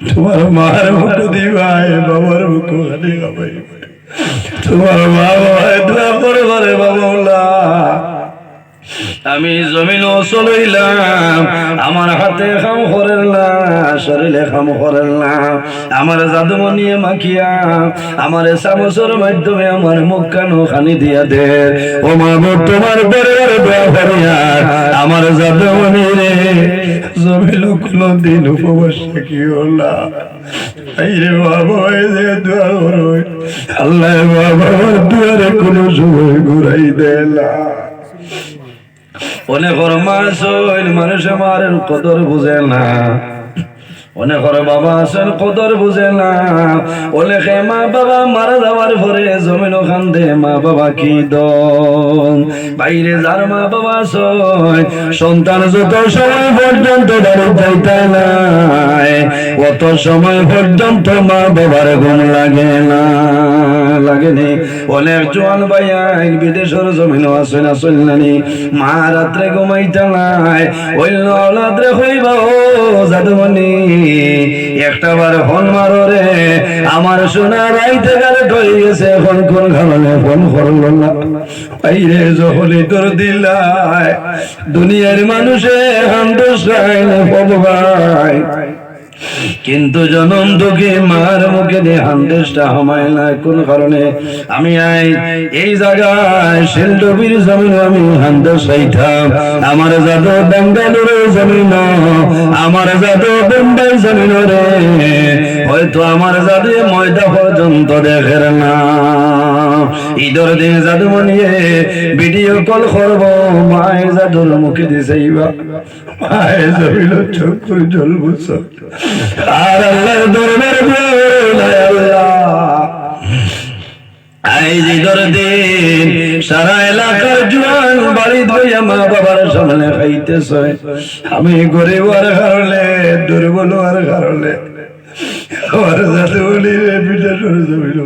তোমার মার মুখ দিবাই বাবার মুখ খাবাই তোমার মা বাবা দোয়া করে করে বাবা আমি জমিন চলইলাম আমার হাতে খাম করেন না শরীরে খাম করেন না আমার জাদুমনিয়ে মাখিয়া আমার চামচের মাধ্যমে আমার মুখ কানো খানি দিয়া দে। ও মা গো, তোমার দরবার দোয়া করিয়া আমার জাদুমনি রে। জমিল কোনো দিন উপবাস কি হলা বাবা আল্লাহ বাবা দুয়ারে কোনো সময় ঘুরাই দেয় না অনেকর মাস মানুষ মারের কদর বুঝে না। অনেকর বাবা আছেন কদর বুঝে না। অনেকে মা বাবা মারা যাওয়ার পরে জমিন খান্দে মা বাবা কি দন? বাইরে যার মা বাবা আছেন সন্তান যত সময় পর্যন্ত দাঁড়িয়ে যাইতে নাই, অত সময় পর্যন্ত মা বাবার ঘুম লাগে না। লাগেনি অনেক জোয়ান ভাইয়া বিদেশের জমিন না চললানি মা রাত্রে নাই অন্য রাত্রে হইবা জাদুমণি। একটা বার ফোন মারো রে, আমার সোনা রাইতে গেলে ঠই গেছে এখন কোন কারণে ফোন করল না। বাইরে যখনই তোর দিলাই দুনিয়ার মানুষে হান্ডোস ভাই কিন্তু জনম দুঃখে মার মুখে দিয়ে হান্দেশটা হামায় না কোন কারণে? আমি আই এই জায়গায় শিলডবির জমিন আমি হান্দেশ হইতাম আমার জাদু বেঙ্গালুরু জমিন, আমার জাদু বোম্বাই জমিন রে হয়তো আমার জাদু ময়দা পর্যন্ত দেখের না। ঈদের দিন জাদু মনিয়ে ভিডিও কল করব। মায়ের জাদুর মুখে দিছেইবা মায়ের জমিল চোখ জল বুঝছ আর আল্লাহর দরবার আল্লাহ। দিন সারা এলাকার জোয়ান বাড়ি ধইয়া মা বাবার সামনে আমি গরিব আর কারণে, দুর্বল আর কারণে। আমার যাতে বলি রে সরে জমিল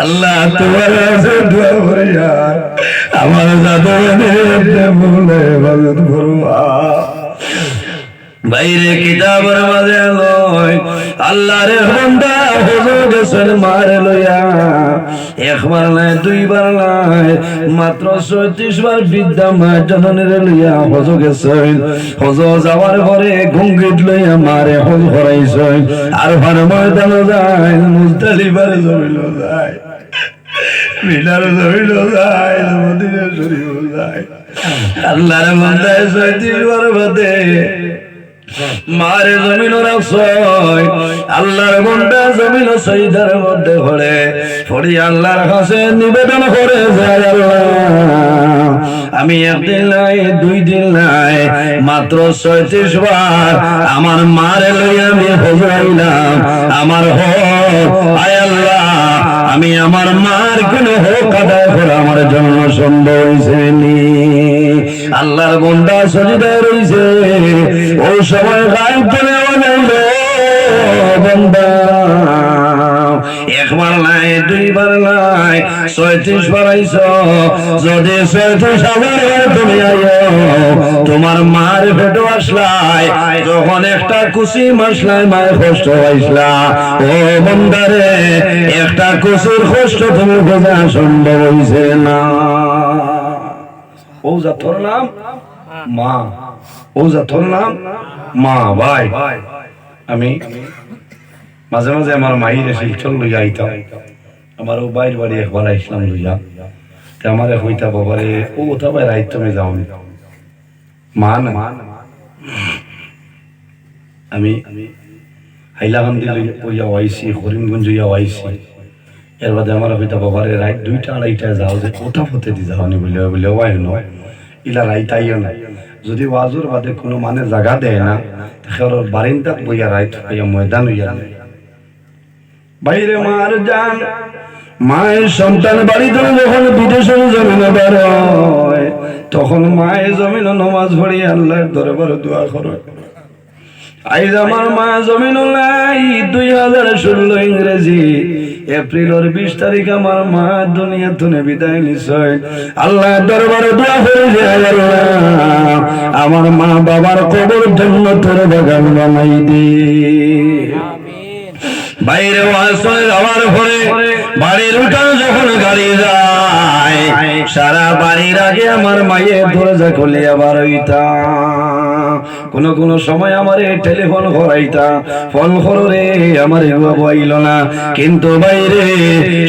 আল্লাহ তোমার আছে দোয়া করিয়া আমার দাদা বলে ভগত করবা বাইরে কিতাবের মাঝে লয় আল্লাহরে বান্দা হুজুর গেছেন মারে লইয়া। একবার নাই দুইবার নাই, মাত্র ছয়ত্রিশ বার বিদ্যা মা জননের লইয়া হজু গেছেন। হজু যাওয়ার পরে ঘুঙ্গিট লইয়া মারে হজ করাইছেন আর ভার ময়দান যায় মুজদালিবার জমিল যায়, মিনার জমিল যায় মদিনা শরীফ যায়। আল্লাহর বান্দায় ছয়ত্রিশ বার বাদে মারে জমিন আল্লাহর বন্ধা জমিন সৈদার মধ্যে ঘরে ফড়ি আল্লাহর কাছে নিবেদন করে আমি একদিন নাই, দুই দিন নাই, মাত্র ছয়ত্রিশ বার আমার মারে লই আমি হজাইলাম আমার আল্লাহ আমি আমার মার কোন হোক আদায় আমার জন্ম সম্ভব হয়েছে নি। আল্লাহর বন্ধা সজিদায় রয়েছে ওই সময় গায়ব করে বন্ধা একবার নাই, দুইবার নাই যদি তোমার মার আসলাই, যখন একটা কুচি মাসলাই, মায়ের ও বন্দারে, একটা তুমি বোঝা সম্ভব না। ও জাতর নাম, মা। ও জাতর নাম, মা, ভাই। আমি মাঝে মাঝে আমার মায়ের শিলচর লইয়া আইতাম। আমার ও বাইর বাড়ি একবার আইসলাম লইয়া। তে আমার হইতা বাবারে, ও ওটা ভাই রাইত তুমি যাও মা না আমি হাইলাকান্দি লইয়া আইসি করিমগঞ্জ লইয়া আইসি এর বাদে আমার হইতা বাবারে, রাইত দুইটা আড়াইটা যাও যে, ওটা ফতে দি যাও নি বলে বলে ওয়াই ন, ইলা রাইত আইও না। যদি ওয়াজুর বাদে কোনো মানে জায়গা দেয় না, তাহলে বারিন্দাত বইয়া রাইত হইয়া ময়দান হইয়া নেয় বাইরে মার যান। মায়ের সন্তান বাড়িতে যখন বিদেশের জমিনে বের হয়, তখন মায়ের জমিন নমাজ পড়ি আল্লাহর দরবার দোয়া করে। আইজ আমার মা জমিন নাই, দুই হাজার ষোলো ইংরেজি। এপ্রিলের বিশ তারিখ আমার মা দুনিয়া তুনে বিদায় নিশ্চয়। আল্লাহ দরবারে দোয়া করে আমার মা বাবার কবর জন্য তোর বাগান বানাই দে বাইরে ওয়াসনে যাওয়ার পরে বাড়ির উঠান যখন গাড়ি যায় সারা বাড়ির আগে আমার মায়ের দরজা খুলে আবার ওইটা কোন কোন সময় আমারে টেলিফোন করাইতা ফোন করো রে আমার বাবু আইল না। কিন্তু বাইরে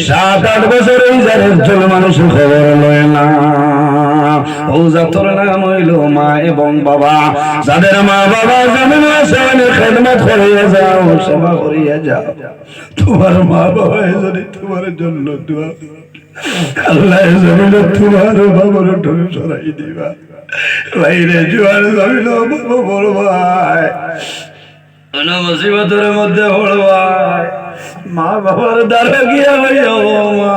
সাত আট বছর এই যার একজন মানুষ খবর লয় না। ও জাতর নাম হইল মা এবং বাবা। যাদের মা বাবা আছেন খেদমত করিয়া যাও, সেবা করিয়া যাও। তোমার মা বাবা যদি তোমার জন্য দোয়া। আল্লাহ জমিন তোমার বাবার ঠোঁট সরাই দিবা। বাইরে জোয়ার জমিন বাবা, বড় ভাই। মুসিবতের মধ্যে মা বাবার দ্বারা গিয়া হইয়া, ও মা,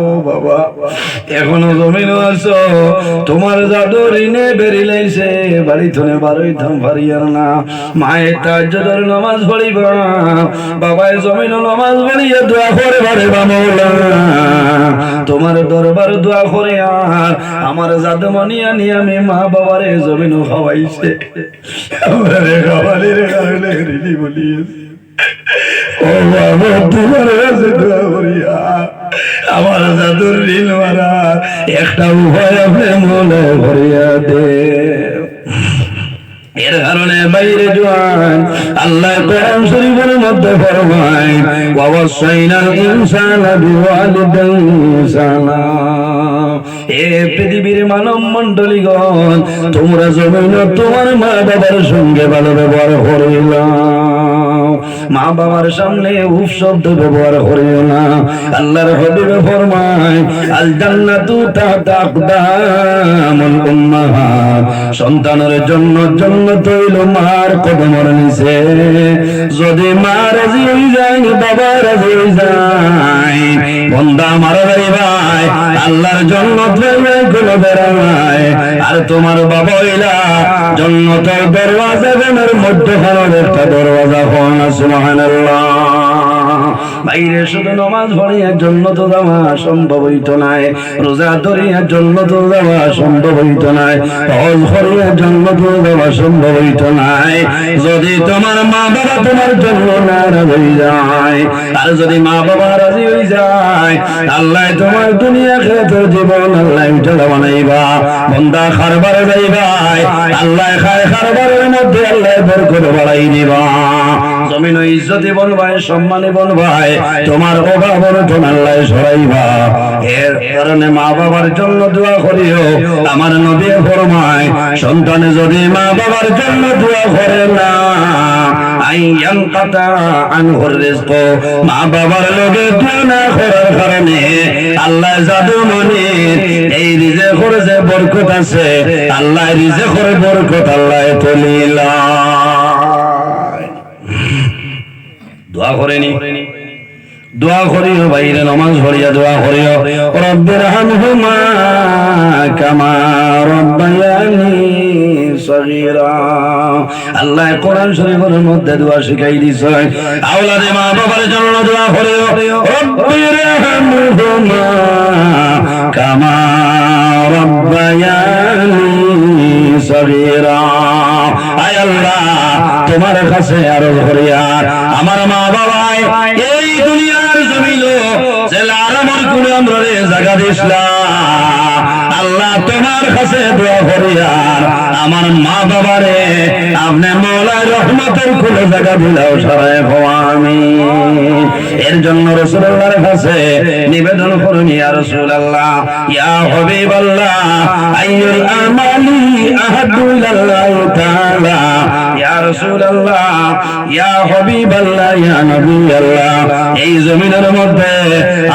ও বাবা। এখনও জমিন আছো, তোমার জাদু ঋণে বেরিলাইছে বাড়ি থনে বারোই থাম পারিয়ার না। মায়ের তাজ্জদের নামাজ পড়িবা বাবায় জমিন নামাজ পড়িয়া দোয়া করে বারে বা মৌলা। তোমার দরবার দোয়া করে আর, আমার জাদু মনিয়া নিয়ে আমি মা বাবারে জমিন খাওয়াইছে। কারণে বলিয়েছি। আমার জাদুর ঋণ মারা একটা উভয় আপনি মনে করিয়া দে এর কারণে বাইরে জোয়ান আল্লাহ কোরআন শরীফের মধ্যে ফরমায় ওয়াসাইনাল ইনসানা বিওয়ালিদাইহি ইহসানা এ পৃথিবীর মানব মণ্ডলীগণ তোমরা জমিন তোমার মা বাবার সঙ্গে ভালো ব্যবহার করিলাম মা বাবার সামনে উফ শব্দ ব্যবহার করিও না। আল্লাহর হবিবে ফরমায়, আল জান্নাতু তাহতা উম্মাহাত সন্তানের জন্য জন্য তৈল মার কদমর নিচে। যদি মা রাজি হই যায়, বাবা রাজি হই যায়, বন্দা মারা যাই ভাই। আল্লাহর জন্যগুলো বেড়ায় আর তোমার বাবা হইলা জন্নতের দরওয়াজা বেনের মধ্যখানের একটা দরওয়াজা হন সুবহানাল্লাহ বাইরে শুধু নমাজ পড়িয়ার জন্য তো সম্ভব নাই। রোজা ধরিয়ার জন্য তো সম্ভব নাই। হজ জন্য তো সম্ভব নাই। যদি তোমার মা বাবা তোমার জন্য নারাজ হয়ে যায়, আর যদি মা বাবা রাজি হয়ে যায়, আল্লাহ তোমার দুনিয়া খেতের জীবন আল্লাহ উঠালা বানাইবা, বন্দা খারবারে যাইবাই আল্লাহ খায় খারবারের মধ্যে আল্লাহ বরকত বাড়াই দিবা। জমিন ইজ্জতি বনবাই সম্মানী বনবাই তোমার অভাব অনটন আল্লাহ সরাইবা। এর কারণে মা বাবার জন্য দোয়া করিও, আমার নবী ফরমায়, সন্তানে যদি মা বাবার জন্য দোয়া করে না আল্লাহ রিজে করে বরকত আছে, আল্লাহ রিজে করে বরকত আল্লাহ তুলিলা। দোয়া করেনি। দোয়া করিও বাইরে নমাজ পড়িয়া দোয়া করিও। রব্বির হামহুমা কামা রব্বায়ানি সগীরা। আল্লাহ কোরআন শরীফের মধ্যে দোয়া শিখাই দিছে। আওলাদে মা বাবার জন্য দোয়া করিও। রব্বির হামহুমা কামা রব্বায়ানি সগীরা। তোমার কাছে আরও করিয়ার আমার মা বাবাই এই দুনিয়ার জমিলগুলো আমরা আল্লাহ মা বাবারে আপনি রহমতের কুলে জায়গা দিলাও এর জন্য রসুল্লাহর কাছে নিবেদন করুন, ইয়া আহাদু তাআলা ইয়া রাসূলুল্লাহ, ইয়া হাবিবাল্লাহ, ইয়া নবিয়াল্লাহ। এই জমিনের মধ্যে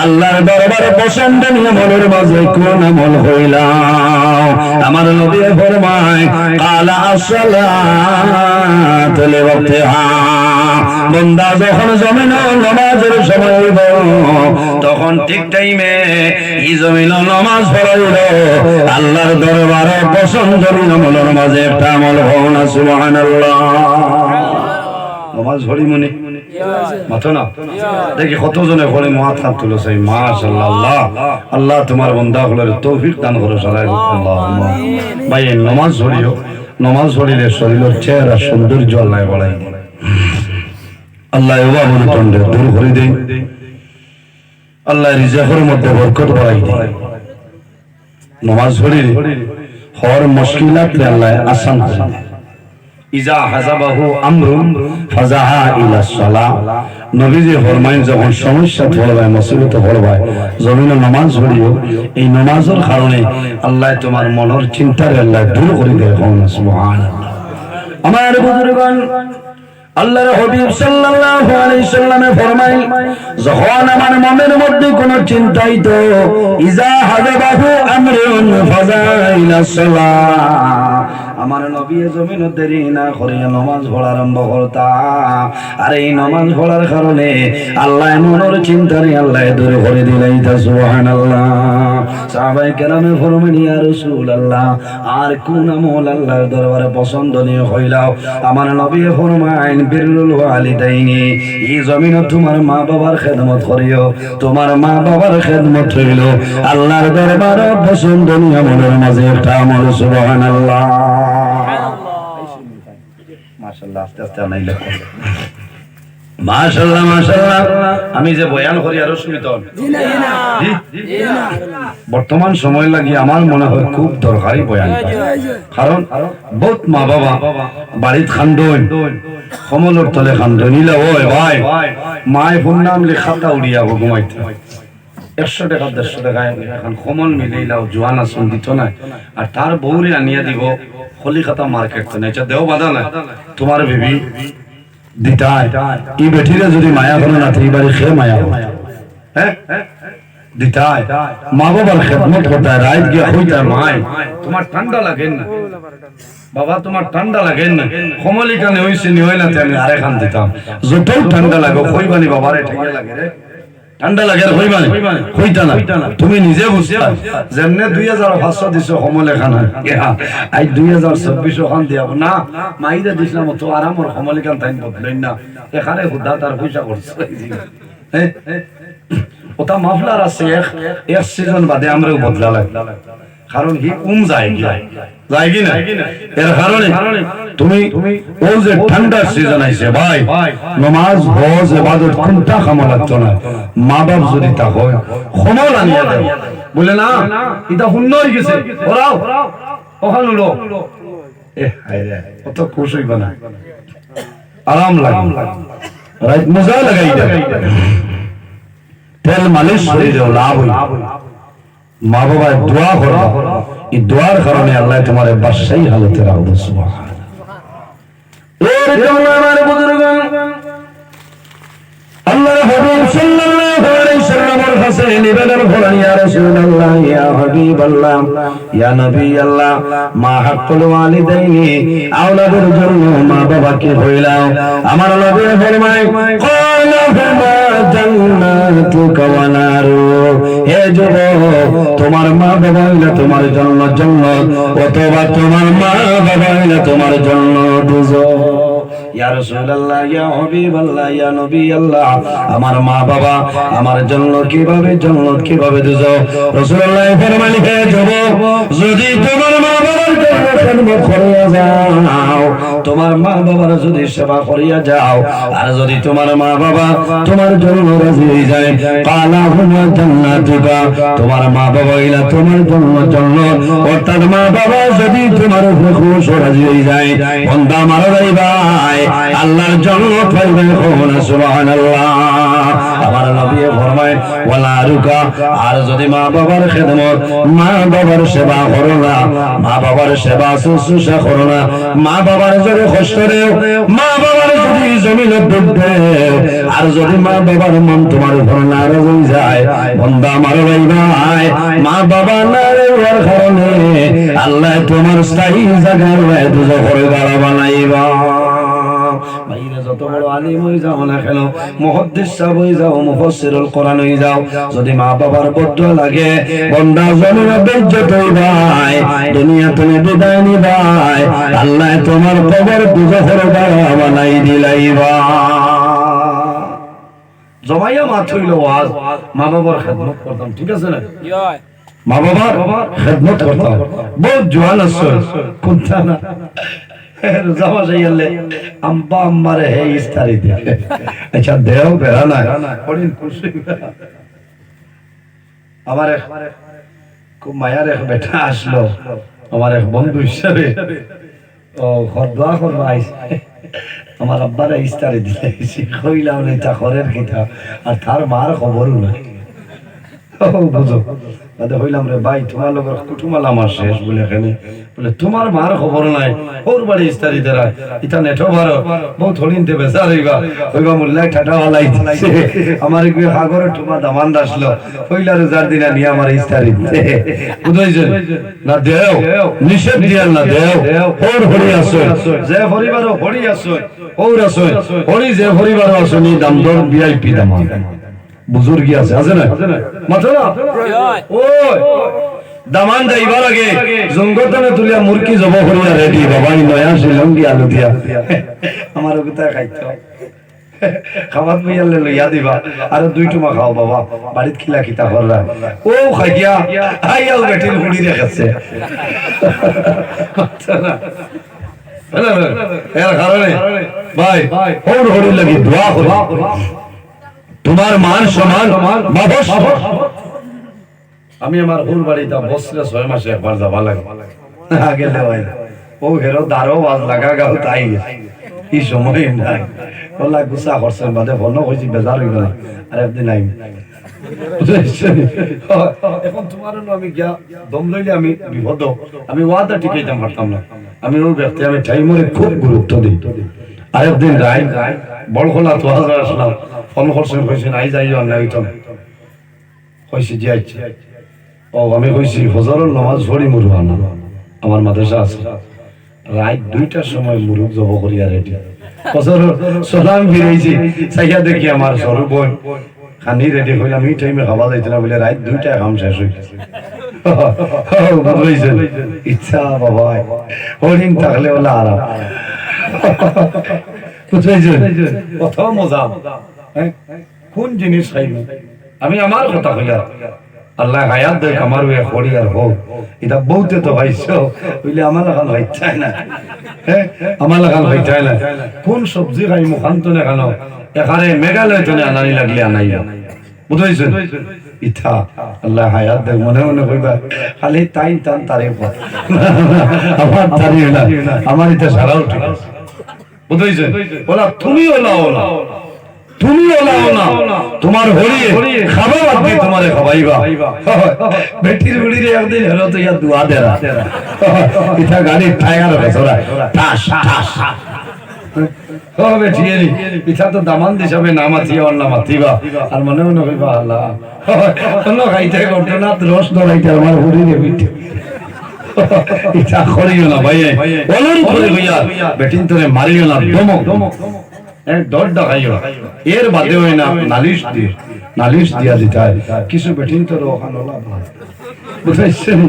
আল্লাহর দরবারে পছন্দ আমলের মাঝে কোন আমল হইলাম আমার নবী ফরমায়, কালা আসসালাতু লিওয়াক্তিহা বন্দা যখন জমিন নামাজের সময় তখন ঠিক টাইমে এই জমিন নামাজ পড়াইল আল্লাহর দরবারে পছন্দ আমলের মাঝে একটা আমল হও না, সুবহানাল্লাহ। নমাজ না মাশাআল্লাহ। আল্লাহ আল্লাহ তোমার বন্ধা হলের তৌফিক দান করো আল্লাহুম্মা। ভাই, নমাজ নমাজ ধরিলে শরীরের চেহারা সৌন্দর্য আল্লাহ বলাই আল্লাহ এবার মনুতণ্ডে দূর করে দেই আল্লাহ রিজাকের মধ্যে বরকত বাড়াই দেয়। নমাজ ধরিলে হর মুশকিলাত আল্লাহ আসান করে দেয়। ইজা হাজাবাহু আমরুন ফাজাহা ইলা সালাহ নবীজি ফরমাইন, যখন সমস্যা পড়বায় মুসিবত পড়বায় জমিনে নামাজ পড়িও, এই নামাজের কারণে আল্লাহ তোমার মনের চিন্তারে আল্লাহ দূর করে দেয় হন সুবহানাল্লাহ। আমার বুজুর্গণ আল্লাহর হাবিব সাল্লাল্লাহু আলাইহি সাল্লামে ফরমাই যখন আমার মনের মধ্যে কোনো চিন্তাই তো ইজা হাজাবাহু আমরুন ফাজাইলা সালাহ আমার নবী জমিন দেরি না করে নমাজ পড়া আরম্ভ করতা আর এই নমাজ পড়ার কারণে আল্লাহ মনের চিন্তারে আল্লাহ দূর করে দিলাই তা সুবহানাল্লাহ। সাহাবায়ে কেরামে ফরমান ইয়া রাসূলুল্লাহ, আর কোন আমল আল্লাহর দরবারে পছন্দনীয় হইলাও? আমার নবী ফরমাইন বিরুল ওয়ালিদাইনি, এই জমিন তোমার মা বাবার খেদমত করিও। তোমার মা বাবার খেদমত হইল আল্লাহর দরবারে পছন্দনীয় আমলের মাঝে একটা আমল, সুবহানাল্লাহ। আস্তে আস্তে আনাইলে মাশাআল্লাহ মাশাআল্লাহ আমি যে বয়ান করি আরও শুনিত বর্তমান সময় লাগি আমার মনে হয় খুব দরকারি বয়ান কারণ বহুত মা বাবা বাড়িত খান্দন কমলর তলে খান্দন ইলা ওই ভাই মায় ফোন নাম লেখাতা উড়িয়া ঘুমাইতে। একশো টাকা দেড়শো টাকায় এখন কমল মিলাইলাও জোয়ান আসন দিত না। আর তার বউরে আনিয়া দিব কলিকাতা মার্কেট তো নাই দেও বাধা নাই তোমার বেবি, দিতাই, ই বেঠিরে যদি মায়া করে না বাড়ি খেয়ে মায়া হ্যাঁ দিতাই মা বাবার খেদমত করতে রাত গিয়া হইতা মাই। তোমার ঠান্ডা লাগে না? বাবা তোমার ঠান্ডা লাগে না? কমলিকা নে হইছে নি হইলা আমি আরেখান দিতাম। যতও ঠান্ডা লাগে কইবানি বাবারে ঠেকে লাগে রে ঠান্ডা লাগে হইতা না। তুমি নিজে বুঝিয়া যেমনে দুই হাজার পাঁচশো দিছো সমলে খানা আই দুই হাজার চব্বিশশো খান দিয়া না মাইদা দিছিলাম তো আরামর সমলিকান টাইম বদলেন না এখানে হুদা তার পয়সা করছে? ওটা মাফলার আছে এক এক সিজন বাদে আমরাও কারণ হি কম যায় যায় না? এর কারণে তুমি ও যে ঠান্ডার সিজন আইছে ভাই, নমাজ, হজ, ইবাদত কোনটা কামা লাগতো না মা বাপ যদি তা হয় সময় আনিয়া বলে না, এটা শূন্য হয়ে গেছে। ওরাও, ওখান উলো এ হায় অত খুশ হইবা না। আরাম লাগে রাইট মজা লাগাই দেয় তেল মালিশ শরীরে লাভ হই মা বাবার দোয়া করো এই দোয়ার কারণে আল্লাহ তোমার বাসাই হালতে রাখব আল্লাহ কাছে নিবেদন করেন, ইয়া রাসূলুল্লাহ, ইয়া হাবিবাল্লাহ, ইয়া নবী আল্লাহ মা হাক্কুল ওয়ালিদাইনি, আওলাদের জন্য মা বাবাকে আমার নবী ফরমায় তোমার মা বাবা হইলে তোমার জন্য জান্নাত, অথবা তোমার মা বাবা হইলে তোমার জন্য দুজক ইয়া রাসূলুল্লাহ, ইয়া হাবিবাল্লাহ, ইয়া নবী আল্লাহ আমার মা বাবা, আমার জন্য কীভাবে জান্নাত, কীভাবে দিছ রাসূলুল্লাহ ফরমান যাব যদি তোমার মা জন্য খেদমত করিয়া যাও। তোমার মা বাবার যদি সেবা করিয়া যাও, আর যদি তোমার মা বাবা তোমার জন্য রাজি হয়ে যায় হুমা জান্নাতুকা তোমার মা বাবা ইলা তোমার জন্য জান্নাত অর্থাৎ মা বাবা যদি তোমার উপরে খুশ রাজি হয়ে যায়, বন্দা মারা যাই ভাই আল্লাহর জন্য কোন আমার নবী ফরমায়, ওয়ালা রুকা আর যদি মা বাবার খেদমত, মা বাবার সেবা করো না, মা বাবার সেবা শুশ্রূষা করো না, মা বাবার যদি কষ্ট দেও, মা বাবার যদি জমিন ডুববে আর যদি মা বাবার মন তোমার উপর নারাজ হয়ে যায়, বন্দা মারো ভাই ভাই, মা বাবা নারাজ হওয়ার কারণে আল্লাহ তোমার স্থায়ী জায়গার দুজো করে দাঁড়া বানাইবা যত বড় আলিম হয়ে যাও না কেন? মুহাদ্দিস সাহেব হয়ে যাও মুফাসসিরুল কোরআন হয়ে যাও। যদি মা বাবার বদ্ধ লাগে বন্দা জমিনে বেজ্জত ভাই দুনিয়া তুমি বিদায় নি ভাই আল্লাহ তোমার কবর দুজখের দ্বারা বানাই দিলাইবা জমাইয়া মা থইল ওয়াজ মা বাবার খেদমত করতাম ঠিক আছে না? মা বাবার খেদমত করতাম। বহুত জোয়ান আছে কোনটা না? জামা যাইয়ালে আম্বা আম্মারে হে ইস্তারি দে আচ্ছা দেও বেড়া না পড়িন আমার এক খুব মায়ার এক বেটা আসলো আমার এক বন্ধু হিসাবে ও ঘর দোয়া করব আইসে আমার আব্বারে ইস্তারি দিলে কইলাম রে তা খরের কিতা আর তার মার খবরও নাই ও বুঝো দাদা হইলাম রে, ভাই, তোমার লোকের কুটুমাল আমার শেষ বলে এখানে। বলে, তোমার মার খবর নাই, ওর বাড়ি ইস্তারি দেরা ইটা নেঠো ভারো বহু থড়িন দেবে স্যার হইবা হইবা মুল্লাই ঠাটা হালাই আমার কি হাগরে টুমা দামান আসলো, হইলা রোজার দিনা নিয়ে আমার ইস্তারি দিতে না দেও, নিষেধ দিয়াল না দেও ওর হরি আসো যে হরিবার হরি আসো ওর আসো হরি যে হরিবার আসো নি দাম দর ভিআইপি দাম বুজুর্গি আছে আছে না মাথা না ওই দামান যাইবার আগে জঙ্গতনে তুলিয়া মুরকি জব করিয়া রেডি বাবা নয়া আলু দিয়া আমার ওগুতা খাইতো খাবার বইয়ালে লইয়া দিবা আর দুই টুমা খাও বাবা বাড়িত খিলা খিতা কররা ও খাইয়া আইয়াও বেটির হুড়ি রেখেছে এর কারণে ভাই ওর হরি লাগি দোয়া করি তোমার মান সমান আমি আমার হুর বাড়িতে বসলে ছয় মাসে একবার যাবা লাগে। আগে দেওয়াই ও হেরো দারো বাজ লাগা গাও তাই এই সময় নাই। ওলা গুসা করছেন বাদে ফোন কইছি বেজার হইল না। আর একদিন আইম। এখন তোমার আমি গিয়া দম লইলে আমি বিপদ। আমি ওয়াদা টিকাইতে পারতাম না। আমি ওই ব্যক্তি আমি টাইমরে খুব গুরুত্ব দিই। আর একদিন রায় বড় খোলা তো আসলাম। ফোন করছেন কইছেন আই যাই না হইতাম কইছি যে আইছি। ও আমি কইছি ফজরের নামাজ পড়ি মুরুয়া না। আমার মাদ্রাসা আছে। রাত দুইটার সময় মুরুক জব করিয়া রেডি ফজর সালাম ফিরেছি চাইয়া দেখি আমার সরু বোন। খানি রেডি এই টাইমে খাওয়া যাইতে না বলে রাত দুইটায় কাম শেষ গেছে বুঝাইছেন? ইচ্ছা বাবা হরিণ থাকলে ওলা আরাম। বুঝাইছেন? কত মজা? কোন জিনিস খাইব আমি আমার কথা কইলা আল্লাহ হায়াত দেখ আমার ওই খড়ি আর হোক এটা বউতে তো ভাইছো বুঝলে আমার লাগান ভাইটাই না। হ্যাঁ? আমার লাগান ভাইটাই না। কোন সবজি খাই মুখান্ত না এখানে মেঘালয় তো আনানি লাগলে আনাইয়া। বুঝাইছেন? ইথা, আল্লাহ হায়াত দেখ, মনে মনে কইবা, খালি তাই টান তারে আমার তারি না, আমার সারাও ঠিক আছে। বুঝাইছেন? ওলা তুমি ওলা ওলা তুমি ওলা ওলা তোমার হরিয়ে খাবা বাদ দিয়ে তোমারে খাবাইবা বেটির একদিন হলো তো ইয়া দুয়া দেরা। ইথা গাড়ির টায়ার টাস টাস। হবে পিঠা তো দামান দিছাবে না মাথিয়া অন্য মাথিবা আর মনে মনে কইবা আল্লাহ। অন্য খাইতে করতে না রস ধরাইতে আমার পিঠে ইচ্ছা করিও না ভাই করে হইয়া বেটিন তোরে মারিও না দমক দমক ডর ডাকাইও এর বাদে হয় না, নালিশ দিয়ে, নালিশ দিয়া দিতে হয় কিছু বেঠিন তোর ওখান বুঝাইছেন?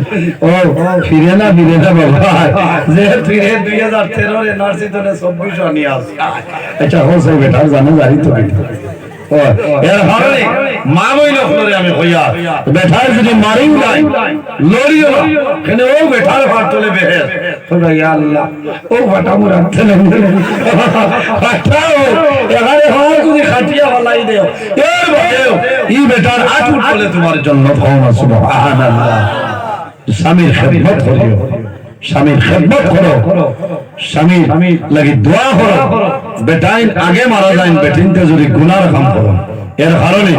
ও, ফিরে না ফিরে না, বাবা। যে দুই হাজার তেরো এনআরসি তো চব্বিশ আনিয়া আচ্ছা হোসে বেটা জানো জানি তো। এর কারণে মা করে আমি হইয়া। বেটার যদি মারিও নাই, লড়িও না। কেন ও বেটার ভাত তোলে বেহের। আল্লাহ। ও বাটা মুর এখানে হয় যদি খাটিয়া বালাই দেও। এর বাদেও ই বেটার আটু তোলে তোমার জন্য ভাবনা সুবহানাল্লাহ। স্বামীর খেদমত করিও। স্বামীর খেদমত করো। স্বামীর লাগি দোয়া করো। বেটাইন আগে মারা যায় বেটিনতে যদি গুনার কাম করো। এর কারণে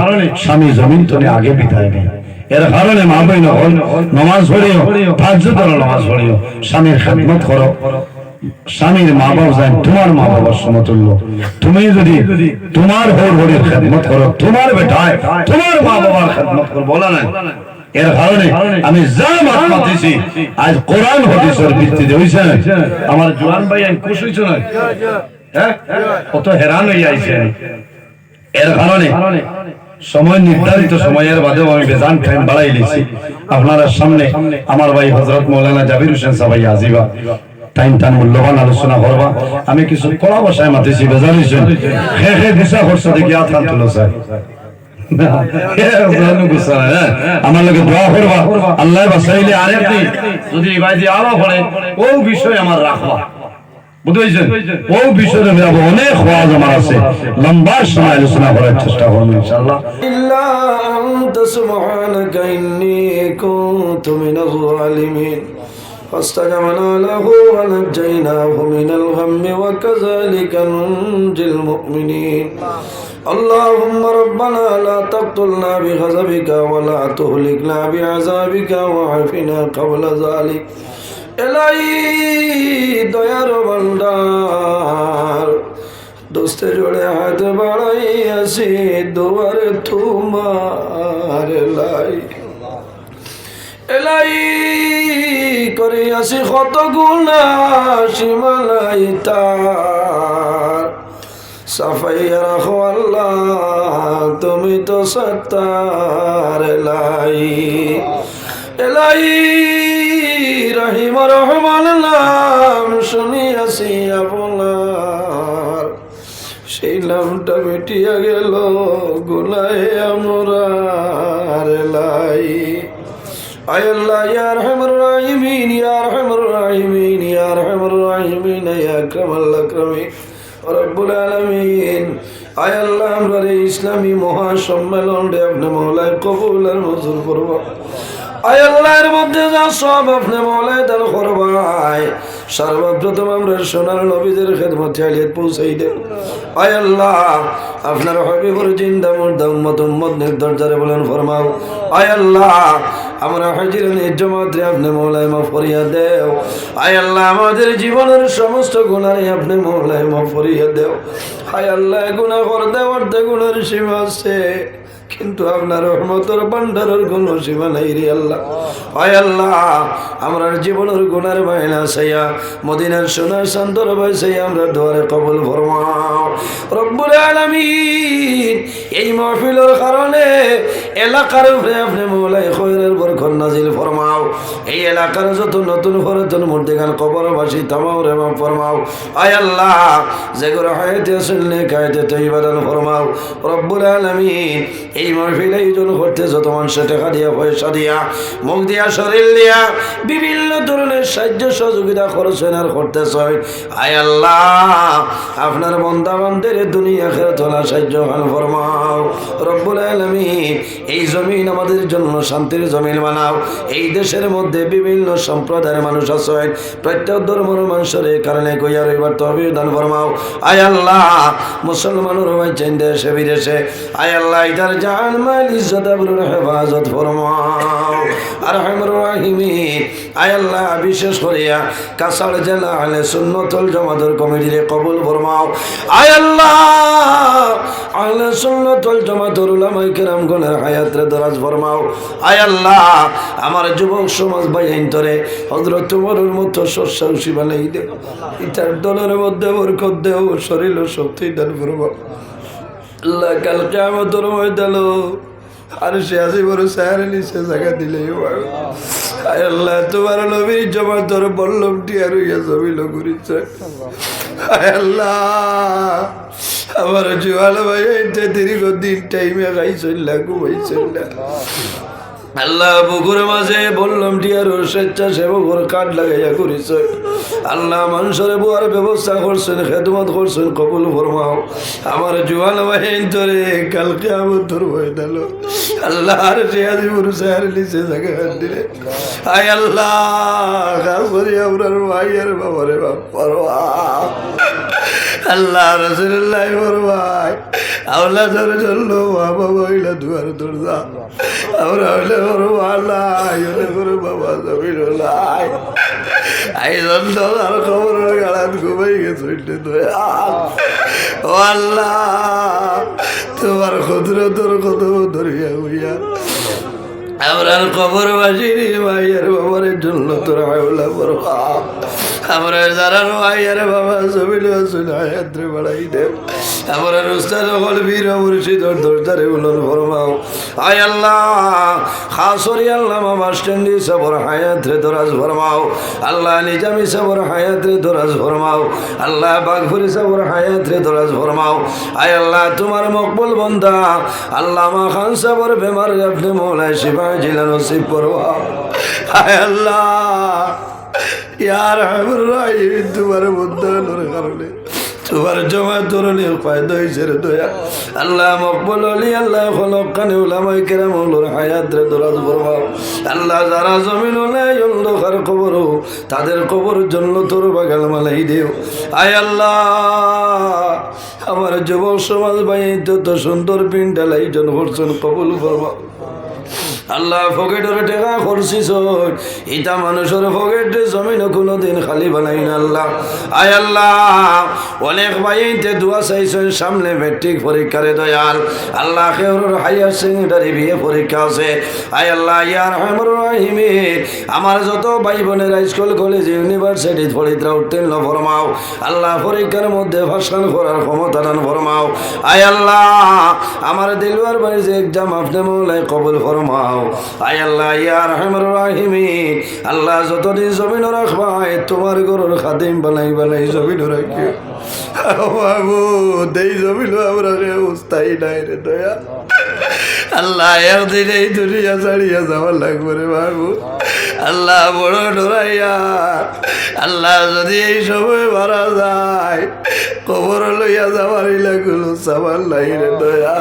স্বামী জমিন তনে আগে বিদায় নেই। এর কারণে মা বই নহল নমাজ পড়িও তাজ্জুদ নমাজ পড়িও। স্বামীর খেদমত করো। স্বামীর মা বাবা যায় তোমার মা বাবার সমতুল্য। তুমি যদি তোমার হোর হরির খেদমত করো, তোমার বেটায়, তোমার মা বাবার খেদমত করো, বলা নাই? এর কারণে আমি যা আজ কোরআন হাদিসের ভিত্তিতে হইছে আমার জোয়ান ভাই আমি খুশ হইছ না? হ্যাঁ? কত হেরান হয়ে আইছেন এর কারণে সময় নির্ধারিত সময়ের বাদেও আমি বেজান টাইম বাড়াই লিছি। আপনারা সামনে আমার ভাই হজরত মৌলানা জাবির হোসেন সাবাই আজিবা। টাইম টাইম মূল্যবান আলোচনা করবা। আমি কিছু কড়া বসায় মাতিছি বেজান হইছেন। হে হে দিশা করছে দেখি তুলো আমার লোকে দোয়া করবা আল্লাহ বাসাইলে আরেক দিন যদি ভাই দিয়ে আলো করে ও বিষয় আমার রাখবা বুঝতে পেরেছেন ও বিষয়ে আমি অনেক ওয়াজ আমার আছে লম্বা সময় আলোচনা করার চেষ্টা করবো ইনশাআল্লাহ إلا أنت سبحانك إني كنت من الظالمين فاستجبنا له ونجيناه من الغم وكذلك ننجي المؤمنين اللهم ربنا لا تقتلنا بغضبك ولا تهلكنا بعذابك وعافنا قبل ذلك এলাই দয়ার বন্ডার দোস্তে জোড়ে হাত বাড়াই আসি দুয়ারে তোমার লাই এলাই করে আসি কত গুণা সীমালাই তার সাফাইয়া রাখো আল্লাহ, তুমি তো সত্তার লাই এলাই রহিম রহমান নাম শুনিয়াছি আপনার। সেই নামটা মিটিয়া গেল গুনায় আমরার লাই আয়াল্লাহ ইয়া রহমান রাহিমিন, ইয়া রহমান রাহিমিন, ইয়া রহমান রাহিমিন, ইয়া আকরামাল আকরামিন। রব্বুল আলামিন। আয়াল্লাহ আমরা ইসলামী মহাসম্মেলন রে আপনি মহলায় কবুল আর মজুর করব। আয় মধ্যে যা সব আপনি মহলায় তার করবাই সর্বপ্রথম আমরা সোনার নবীদের খেদমত চালিয়ে পৌঁছাই দেব। আয় আল্লাহ, আপনার হবিবুর জিন্দা মুর্দা উম্মত নির্দরজারে বলেন, ফরমাও। আয় আল্লাহ, আমরা হাজির নিজ মাত্রে আপনি মৌলায় মাফ করিয়া দেও। আয় আল্লাহ, আমাদের জীবনের সমস্ত গুণারে আপনি মৌলায় মা করিয়া দেও। আয় আল্লাহ গুণা কর দেওয়ার গুণের সীমা আছে, কিন্তু আপনার রহমতর ভান্ডারের কোন সীমা নাই রে আল্লাহ। আয় আল্লাহ, আমরা জীবনের গুণার বাইনা সাইয়া মদিনার সোনার শান্তর ভাই সাই আমরা দোয়ারে কবল ফরমাও। রব্বুল আলামিন, এই মাহফিলের কারণে এলাকার উপরে আপনি মৌলাই খৈরের বরখন নাজিল ফরমাও। এই এলাকার যত নতুন ফরতন মূর্তিগান কবরবাসী তামাও রে মাফ ফরমাও। আয় আল্লাহ যেগুলো হায়াতে শুনলে কায়তে তৈবাদান ফরমাও। রব্বুল আলামিন, এই মাহফিল আয়োজন করতে যত মানুষ টাকা দিয়া, পয়সা দিয়া, মুখ দিয়া, শরীর দিয়া, বিভিন্ন ধরনের সাহায্য সহযোগিতা করছেন আর করতেছেন আয় আল্লাহ, আপনার বান্ধের দুনিয়া খেয়ে তোলা সাহায্য হান ফরমাও। রব্বুল আলামিন, এই জমিন আমাদের জন্য শান্তির জমিন বানাও। এই দেশের মধ্যে বিভিন্ন সম্প্রদায়ের মানুষ আছে প্রত্যেক ধর্মের মানুষের এই কারণে কইয়া রইবার তহবিল দান ফরমাও। আয় আল্লাহ মুসলমানের রয়েছেন দেশে বিদেশে। আয় আল্লাহ, ইদার জান মাল ইজ্জত হেফাজত ফরমাও। আল্লাহ, বিশেষ করিয়া কাসার জেলা সুন্নতল জমাদর কমিটির কবুল ফরমাও। আমার যুবক সমাজ বাইন তরে হজরত তোমার মতো শস্য বানাই দেব ইতার দলের মধ্যে বরকত দেও শরীর শক্তি দান ফরমাও। আল্লাহ কালকে আমার তোর ময়দালো আর সে আসি বড় সাহারে নিচে জায়গা দিলে আয় আল্লাহ, তোমার নবী জমা তোর বল্লম, টিয়ার হইয়া জমিল ঘুরিছে আল্লাহ, আমার জোয়াল ভাই দীর্ঘ দিন টাইমে খাইছিল ঘুমাইছিল আল্লাহ বুকুর মাঝে বললাম টিয়ার স্বেচ্ছাসেবকর কাঠ লাগাইয়া করিছে। আল্লাহ মানুষের বুয়ার ব্যবস্থা করছেন, খেদমত করছেন, কবুল ফরমাও। আমার জোয়ান বাহিন ধরে কালকে আমার তোর হয়ে দিল আল্লাহ আর রিয়াজি পুরুষের নিচে জায়গা দিলে। আয় আল্লাহ, খাস করি আপনার ভাইয়ের বাবারে পরোয়া। আল্লাহ রসুল্লাহ ভাই। আওলা ধরে চলল, বাবা বইলা দুয়ার দরজা। আমরা হইলে বড় আল্লাহ হইলে করে বাবা জমিন লাই আই দন্ত আর খবর গাড়াত ঘুমাই গেছে ও আল্লাহ, তোমার ক্ষুদ্র তোর কত ধরিয়া হইয়া আমরার কবর বাসিনি মাইয়ের বাবার জন্য তোর হাওলা বড় আমরা যারা বাবা জমিল আসুন আয়াত্রে বাড়াই দে। আমরা রুস্তার হল বীর মুর্শিদ দরজারে উলন ফরমাও। আয় আল্লাহ খাসরি আল্লাহ বাস স্ট্যান্ডি সবর হায়াত্রে দরাজ ফরমাও। আল্লাহ নিজামি সবর হায়াত্রে দরাজ ফরমাও। আল্লাহ বাঘপুরি সবর হায়াত্রে দরাজ ফরমাও। আয় আল্লাহ, তোমার মকবুল বন্দা, আল্লাহ মা খান সবর বেমার আপনি শিবা আল্লাহ। কারণে, তোমার জমা দয়া। আল্লাহ আলী, আল্লাহ উলামাই কেরাম হলোর দরাজ আল্লাহ যারা জমিন নাই, অন্ধকার কবর তাদের কবর জন্য তোর বাগাল মালাই দেও। আয় আল্লাহ। আমার যুবক সমাজ ভাই যত সুন্দর পিন্ডাল আয়োজন করছেন, কবুল করবা আল্লাহ ফকেটের টেকা করছিস ইটা মানুষের ফকেট জমিন কোনো দিন খালি বানাই না আল্লাহ। আয় আল্লাহ, অনেক ভাইতে দোয়া চাইছেন, সামনে মেট্রিক পরীক্ষারে দয়াল। আল্লাহ খেউর হাইয়ার সেকেন্ডারি বিয়ে পরীক্ষা আছে। আয় আল্লাহ ইয়ার আমার রাহিমে আমার যত ভাই বোনেরা স্কুল, কলেজ, ইউনিভার্সিটি পড়িতরা উত্তীর্ণ ফরমাও। আল্লাহ পরীক্ষার মধ্যে ভাষণ করার ক্ষমতা দান ফরমাও। আয় আল্লাহ, আমার দিলওয়ার বাড়ি যে এক্সাম আপনি মৌলাই কবুল ফরমাও। আয় আল্লাহ, ইয়া রহমান। রাহিমি আল্লাহ যতদিন জমিন রাখবাই তোমার গরুর খাদিম বানাই বানাই জমিন রাখি বাবু দেই জমিন আমরা উস্তাই নাই রে দয়া। আল্লাহ একদিন এই দুনিয়া ছাড়িয়া যাওয়ার লাগবে রে বাবু আল্লাহ বড় ডরাইয়া। আল্লাহ যদি এই সময় মারা যায়, কবর লইয়া যাওয়ারই লাগল সাবার নাই রে দয়া।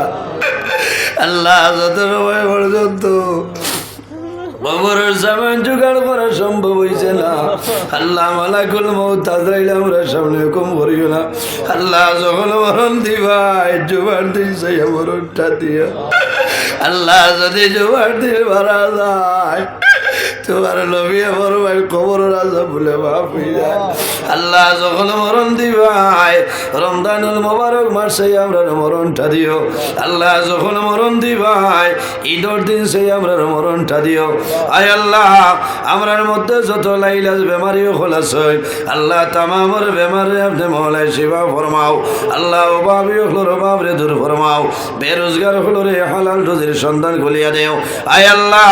আল্লাহ যত সময় পর্যন্ত কবরের সামান জোগাড় করা সম্ভব হয়েছে না। আল্লাহ মালাকুল মৌ তাজরাইলে আমরা সামনে কম করিও না। আল্লাহ যখন মরণ দিবাই জোবার দিছে মরণটা দিয়া। আল্লাহ যদি জোবার দিয়ে মারা যায় তোমার নবী আমার ভাই কবর রাজা বলে হয়ে আল্লাহ যখন মরণ দিবাই রমজানুল মোবারক মাসে আমরা মরণটা দিও। আল্লাহ যখন মরণ দিবাই ঈদর দিন সেই আমরা মরণটা দিও। আয় আল্লাহ, আমরার মধ্যে যত লাইলাজ বেমারিও খোলাস আল্লাহ তামামর বেমারে আপনি মহলায় সেবা ফরমাও। আল্লাহ অভাবী হলোর অভাব রে দূর ফরমাও। বেরোজগার হলো রে হালাল রোজির সন্ধান খুলিয়া দেও। আয় আল্লাহ,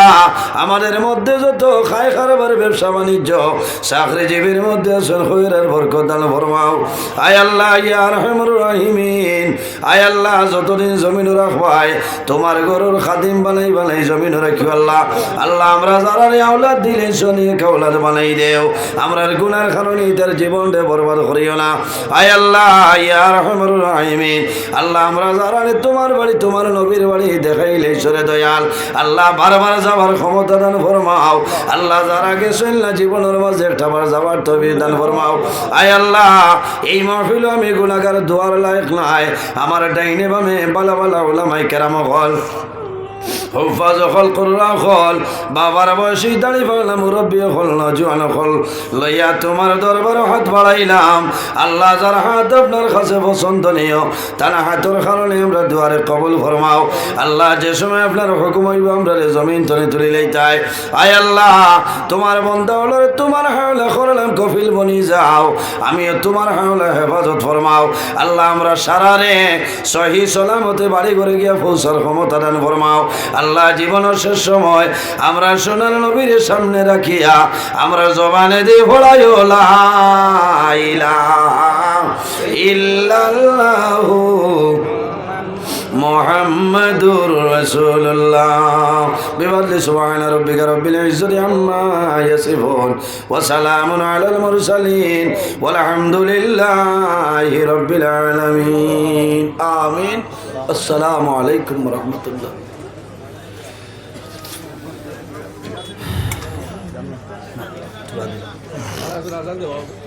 আমাদের মধ্যে যত খায় খারাপের ব্যবসা বাণিজ্য। চাকরিজীবীর মধ্যে আছেন খৈরের বরকত দান ফরমাও। আয় আল্লাহ, ইয়া রহমুর রাহিমিন। আয় আল্লাহ, যতদিন জমিন রাখবাই তোমার গরুর খাদিম বানাই বানাই জমিন রাখি আল্লাহ। আল্লাহ, আমরা যারা আওলাদ দিলে শনি কাউলাদ বানাই দেও। আমরার গুনার কারণে তার জীবনটা বরবাদ করিও না। আয় আল্লাহ, ইয়া রহমুর রাহিমিন। আল্লাহ, আমরা যারা তোমার বাড়ি, তোমার নবীর বাড়ি দেখাইলে ঈশ্বরে দয়াল। আল্লাহ, বারবার যাবার ক্ষমতা দান ফরমাও। আল্লাহ যারা গেছেন না জীবনের মাঝে একটা বার যাবার তবে দান ফরমাও। আয় আল্লাহ, এই মাহফিল আমি গুণাগার দোয়ার লায়ক নাই। আমার ডাইনে বামে বালা বালা ওলামাই কেরাম হল। হুফাজ হল কররা হল, বাবার বয়সী দাঁড়ি পারলাম মুরব্বী হল না জোয়ান হল। লইয়া তোমার দরবার হাত বাড়াইলাম। আল্লাহ যার হাত আপনার কাছে পছন্দনীয় তার হাতের কারণে আমরা দুয়ারে কবুল ফরমাও। আল্লাহ যে সময় আপনার হুকুম হইব, আমরা জমিন তনে তুলিলেই তাই আয় আল্লাহ, তোমার বন্ধ হলো তোমার হাওলা করলাম কফিল বনি যাও। আমিও তোমার হাওলা হেফাজত ফরমাও। আল্লাহ আমরা সারা রে সহি সলামতে বাড়ি ঘরে গিয়া পৌঁছার ক্ষমতা দান ফরমাও। আল্লাহ জীবন শেষ সময় আমরা সোনার নবীর সামনে রাখিয়া আমরা জবানে দিয়ে ভোড়াই ইল্লাল্লাহু মোহাম্মদুর রসুল্লাহ বিবাদ সুবহান রব্বিকা রব্বিল ইজ্জতি আম্মা ইয়াসিফুন ওয়া সালামুন আলাল মুরসালিন। ওয়া আলহামদুলিল্লাহি রব্বিল আলামিন। আমিন। আসসালামু আলাইকুম ওয়া রাহমাতুল্লাহ। 三个。